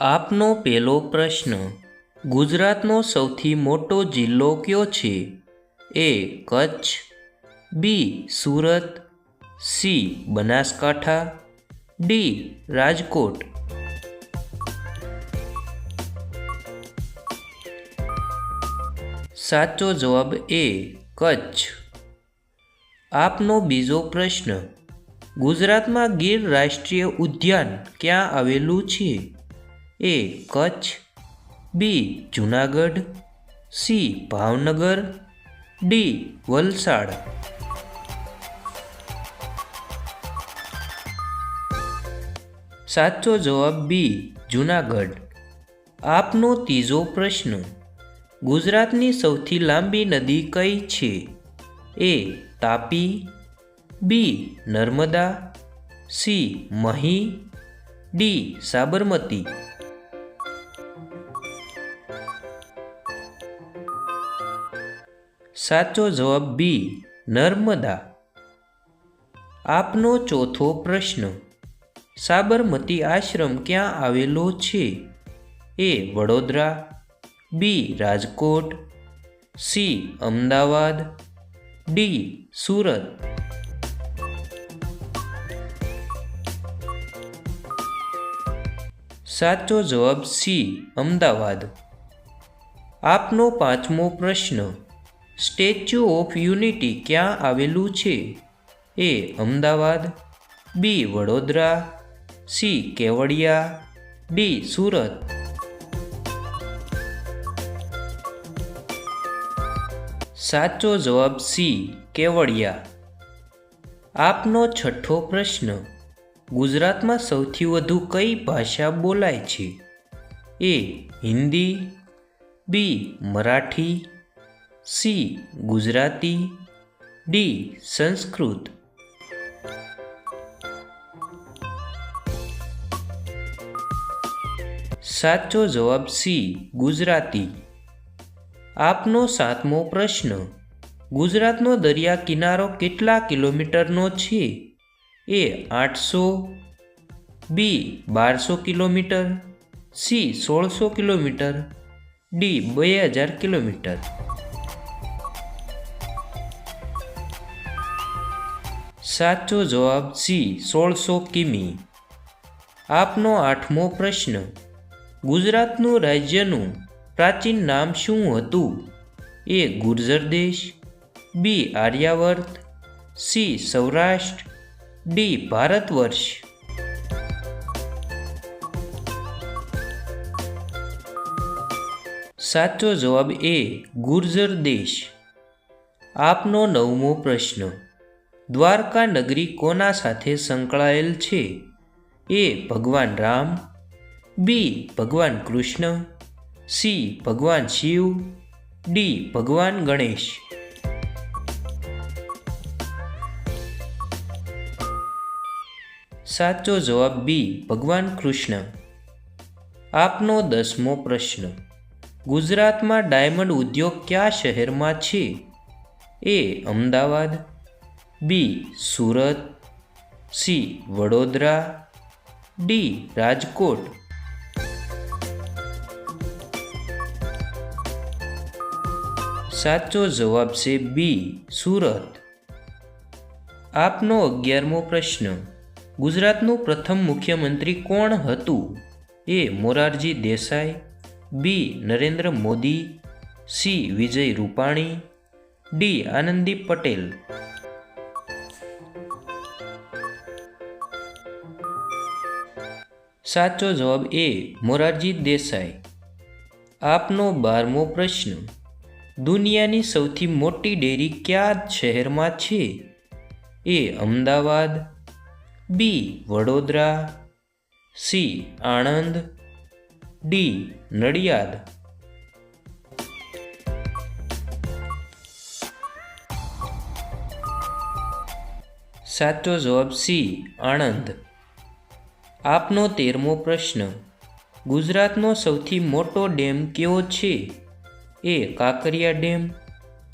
આપનો પહેલો પ્રશ્ન, ગુજરાતનો સૌથી મોટો જિલ્લો કયો છે? A, Kutch, B, Surat, C, Banaskantha, D, Rajkot. સાચો જવાબ એ, કચ્છ. આપનો બીજો પ્રશ્ન, ગુજરાતમાં ગીર રાષ્ટ્રીય ઉદ્યાન ક્યાં આવેલું છે? A Kutch, B Junagadh, C Bhavnagar, D Valsad. સાચો જવાબ બી જુનાગઢ. આપનો ત્રીજો પ્રશ્ન, ગુજરાતની સૌથી લાંબી નદી કઈ છે? A Tapi, B Narmada, C Mahi, D Sabarmati. સાચો જવાબ બી, નર્મદા. આપનો ચોથો પ્રશ્ન, સાબરમતી આશ્રમ ક્યાં આવેલો છે? A, Vadodara, B, Rajkot, C, Ahmedabad, D, Surat. સાચો જવાબ સી, અમદાવાદ. આપનો પાંચમો પ્રશ્ન સ્ટેચ્યુ ઓફ યુનિટી ક્યાં આવેલું છે? A Ahmedabad, B Vadodara, C Kevadia, D Surat. સાચો જવાબ સી કેવડિયા. આપનો છઠ્ઠો પ્રશ્ન, ગુજરાતમાં સૌથી વધુ કઈ ભાષા બોલાય છે? A Hindi, B Marathi C, Gujarati, D, Sanskrit. સાચો જવાબ સી, ગુજરાતી. આપનો સાતમો પ્રશ્ન. ગુજરાતનો દરિયા કિનારો કેટલા કિલોમીટરનો છે? એ, આઠસો. બી, બારસો કિલોમીટર. સી, સોળસો કિલોમીટર. ડી, બે હજાર કિલોમીટર. સાચો જવાબ સી સોળસો કિમી. આપનો આઠમો પ્રશ્ન. ગુજરાતનું રાજ્યનું પ્રાચીન નામ શું હતું? A Gurjar Desh, B Aryavarta, C Saurashtra, D Bharat Varsh સાચો જવાબ એ ગુર્જર દેશ. આપનો નવમો પ્રશ્ન. દ્વારકા નગરી કોના સાથે સંકળાયેલ છે? એ ભગવાન રામ, બી ભગવાન કૃષ્ણ, સી ભગવાન શિવ, ડી ભગવાન ગણેશ. સાચો જવાબ બી ભગવાન કૃષ્ણ. આપનો દસમો પ્રશ્ન. ગુજરાતમાં ડાયમંડ ઉદ્યોગ કયા શહેરમાં છે? A Ahmedabad B, Surat. C, Vadodara. D, Rajkot. સાચો જવાબ છે બી, સુરત. આપનો અગિયારમો પ્રશ્ન. ગુજરાતનું પ્રથમ મુખ્યમંત્રી કોણ હતું? A Morarji Desai, B, Narendra Modi, C, Vijay Rupani, D Anandi Patel. સાચો જવાબ એ, મોરારજી દેસાઈ. આપનો બારમો પ્રશ્ન, દુનિયાની સૌથી મોટી ડેરી કયા શહેરમાં છે? A, Ahmedabad, B, Vadodara, C, Anand, D, Nadiad. સાચો જવાબ સી, આણંદ. આપનો તેરમો પ્રશ્ન. ગુજરાતનો સૌથી મોટો ડેમ કેવો છે? A Kankaria dam,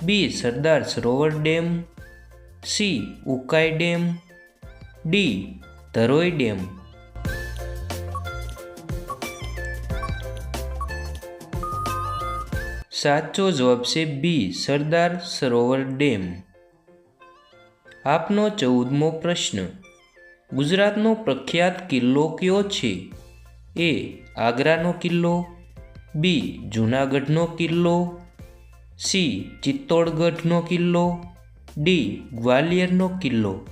B Sardar Sarovar dam, C Ukai dam, D Dharoi dam. સાચો જવાબ છે બી સરદાર સરોવર ડેમ. આપનો ચૌદમો પ્રશ્ન. ગુજરાતનો પ્રખ્યાત કિલ્લો કયો છે? એ આગ્રાનો કિલ્લો, બી જૂનાગઢનો કિલ્લો, સી ચિત્તોડગઢનો કિલ્લો, ડી ગ્વાલિયરનો કિલ્લો.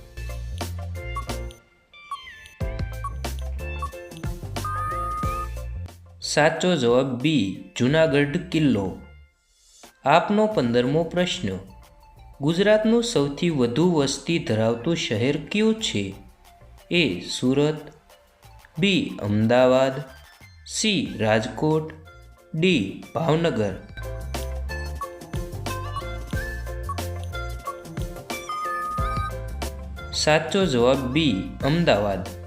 સાચો જવાબ બી જૂનાગઢ કિલ્લો. આપનો પંદરમો પ્રશ્ન. ગુજરાતનું સૌથી વધુ વસ્તી ધરાવતું શહેર કયું છે? A Surat B Ahmedabad C Rajkot D Bhavnagar. સાચો જવાબ બી અમદાવાદ.